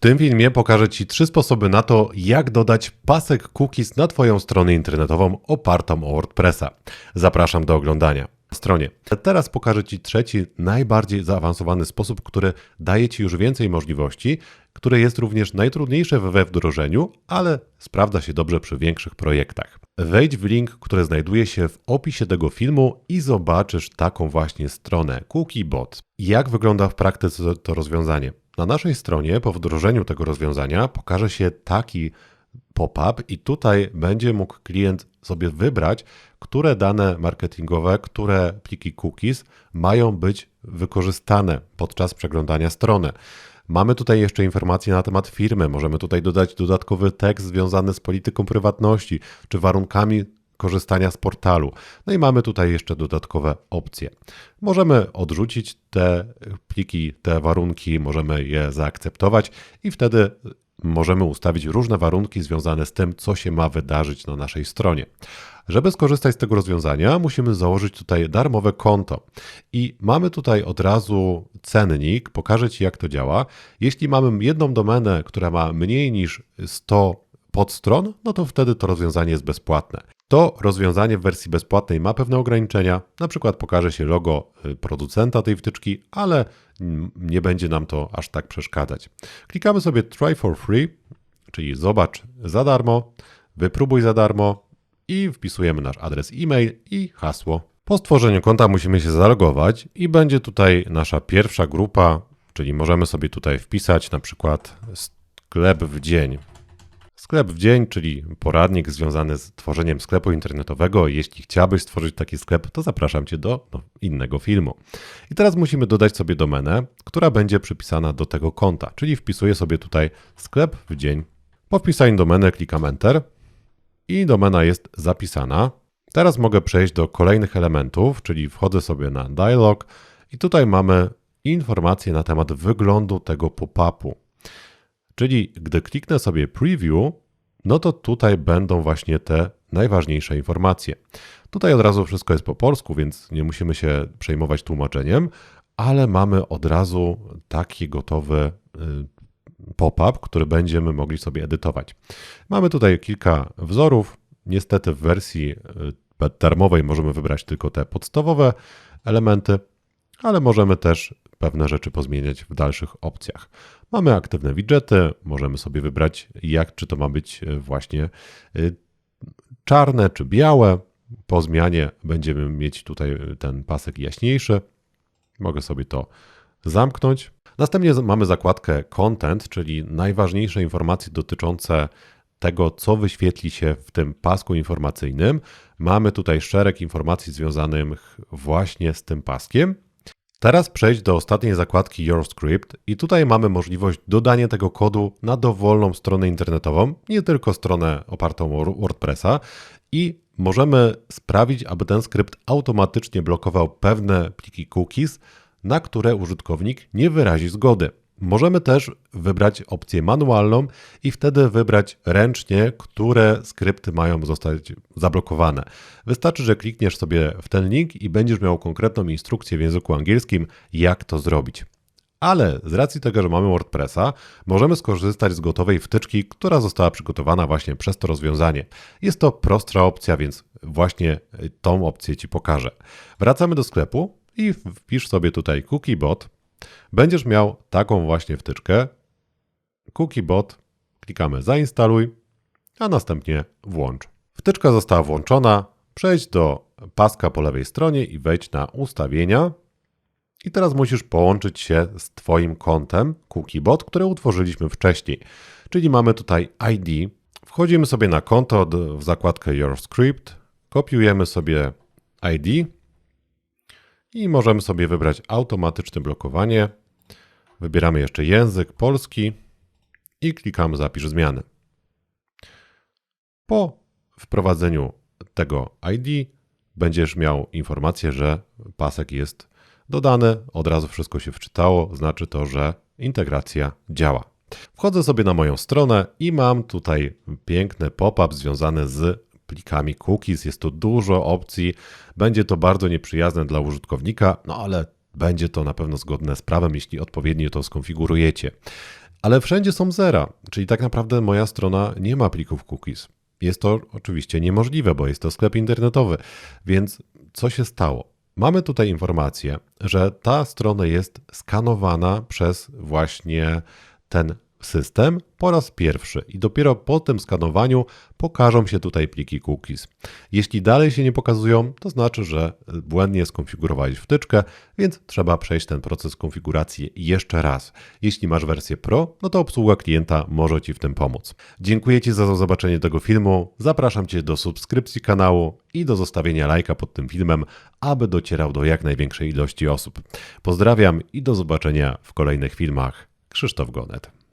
tym filmie pokażę Ci trzy sposoby na to, jak dodać pasek cookies na Twoją stronę internetową opartą o WordPressa. Zapraszam do oglądania. Stronie. Teraz pokażę Ci trzeci, najbardziej zaawansowany sposób, który daje Ci już więcej możliwości, które jest również najtrudniejsze we wdrożeniu, ale sprawdza się dobrze przy większych projektach. Wejdź w link, który znajduje się w opisie tego filmu i zobaczysz taką właśnie stronę CookieBot. Jak wygląda w praktyce to rozwiązanie? Na naszej stronie po wdrożeniu tego rozwiązania pokaże się taki pop-up i tutaj będzie mógł klient sobie wybrać, które dane marketingowe, które pliki cookies mają być wykorzystane podczas przeglądania strony. Mamy tutaj jeszcze informacje na temat firmy. Możemy tutaj dodać dodatkowy tekst związany z polityką prywatności czy warunkami korzystania z portalu. No i mamy tutaj jeszcze dodatkowe opcje. Możemy odrzucić te pliki, te warunki, możemy je zaakceptować i wtedy możemy ustawić różne warunki związane z tym, co się ma wydarzyć na naszej stronie. Żeby skorzystać z tego rozwiązania, musimy założyć tutaj darmowe konto. I mamy tutaj od razu cennik, pokażę Ci jak to działa. Jeśli mamy jedną domenę, która ma mniej niż 100 podstron, no to wtedy to rozwiązanie jest bezpłatne. To rozwiązanie w wersji bezpłatnej ma pewne ograniczenia, na przykład pokaże się logo y, producenta tej wtyczki, ale nie będzie nam to aż tak przeszkadzać. Klikamy sobie Try for Free, czyli zobacz za darmo, wypróbuj za darmo i wpisujemy nasz adres e-mail i hasło. Po stworzeniu konta musimy się zalogować i będzie tutaj nasza pierwsza grupa, czyli możemy sobie tutaj wpisać na przykład sklep w dzień. Sklep w dzień, czyli poradnik związany z tworzeniem sklepu internetowego. Jeśli chciałbyś stworzyć taki sklep, to zapraszam Cię do no, innego filmu. I teraz musimy dodać sobie domenę, która będzie przypisana do tego konta, czyli wpisuję sobie tutaj sklep w dzień. Po wpisaniu domeny klikam Enter i domena jest zapisana. Teraz mogę przejść do kolejnych elementów, czyli wchodzę sobie na dialog i tutaj mamy informacje na temat wyglądu tego pop-upu. Czyli gdy kliknę sobie preview, no to tutaj będą właśnie te najważniejsze informacje. Tutaj od razu wszystko jest po polsku, więc nie musimy się przejmować tłumaczeniem, ale mamy od razu taki gotowy y, pop-up, który będziemy mogli sobie edytować. Mamy tutaj kilka wzorów. Niestety w wersji y, darmowej możemy wybrać tylko te podstawowe elementy, ale możemy też pewne rzeczy pozmieniać w dalszych opcjach. Mamy aktywne widgety, możemy sobie wybrać, jak czy to ma być e, właśnie e, czarne czy białe. Po zmianie będziemy mieć tutaj ten pasek jaśniejszy. Mogę sobie to zamknąć. Następnie mamy zakładkę Content, czyli najważniejsze informacje dotyczące tego, co wyświetli się w tym pasku informacyjnym. Mamy tutaj szereg informacji związanych właśnie z tym paskiem. Teraz przejdź do ostatniej zakładki Your Script i tutaj mamy możliwość dodania tego kodu na dowolną stronę internetową, nie tylko stronę opartą o WordPressa i możemy sprawić, aby ten skrypt automatycznie blokował pewne pliki cookies, na które użytkownik nie wyrazi zgody. Możemy też wybrać opcję manualną i wtedy wybrać ręcznie, które skrypty mają zostać zablokowane. Wystarczy, że klikniesz sobie w ten link i będziesz miał konkretną instrukcję w języku angielskim, jak to zrobić. Ale z racji tego, że mamy WordPressa, możemy skorzystać z gotowej wtyczki, która została przygotowana właśnie przez to rozwiązanie. Jest to prostsza opcja, więc właśnie tą opcję Ci pokażę. Wracamy do sklepu i wpisz sobie tutaj cookiebot będziesz miał taką właśnie wtyczkę. Cookiebot, klikamy zainstaluj, a następnie włącz. Wtyczka została włączona. Przejdź do paska po lewej stronie i wejdź na ustawienia. I teraz musisz połączyć się z Twoim kontem Cookiebot, które utworzyliśmy wcześniej. Czyli mamy tutaj ID. Wchodzimy sobie na konto w zakładkę Your Script, kopiujemy sobie ID i możemy sobie wybrać automatyczne blokowanie. Wybieramy jeszcze język polski i klikamy zapisz zmiany. Po wprowadzeniu tego ID będziesz miał informację, że pasek jest dodany, od razu wszystko się wczytało, znaczy to, że integracja działa. Wchodzę sobie na moją stronę i mam tutaj piękny pop-up związany z plikami cookies. Jest tu dużo opcji. Będzie to bardzo nieprzyjazne dla użytkownika, no ale będzie to na pewno zgodne z prawem, jeśli odpowiednio to skonfigurujecie. Ale wszędzie są zera, czyli tak naprawdę moja strona nie ma plików cookies. Jest to oczywiście niemożliwe, bo jest to sklep internetowy. Więc co się stało? Mamy tutaj informację, że ta strona jest skanowana przez właśnie ten system po raz pierwszy i dopiero po tym skanowaniu pokażą się tutaj pliki cookies. Jeśli dalej się nie pokazują, to znaczy, że błędnie skonfigurowałeś wtyczkę, więc trzeba przejść ten proces konfiguracji jeszcze raz. Jeśli masz wersję Pro, no to obsługa klienta może Ci w tym pomóc. Dziękuję Ci za zobaczenie tego filmu, zapraszam Cię do subskrypcji kanału i do zostawienia lajka pod tym filmem, aby docierał do jak największej ilości osób. Pozdrawiam i do zobaczenia w kolejnych filmach. Krzysztof Gonet.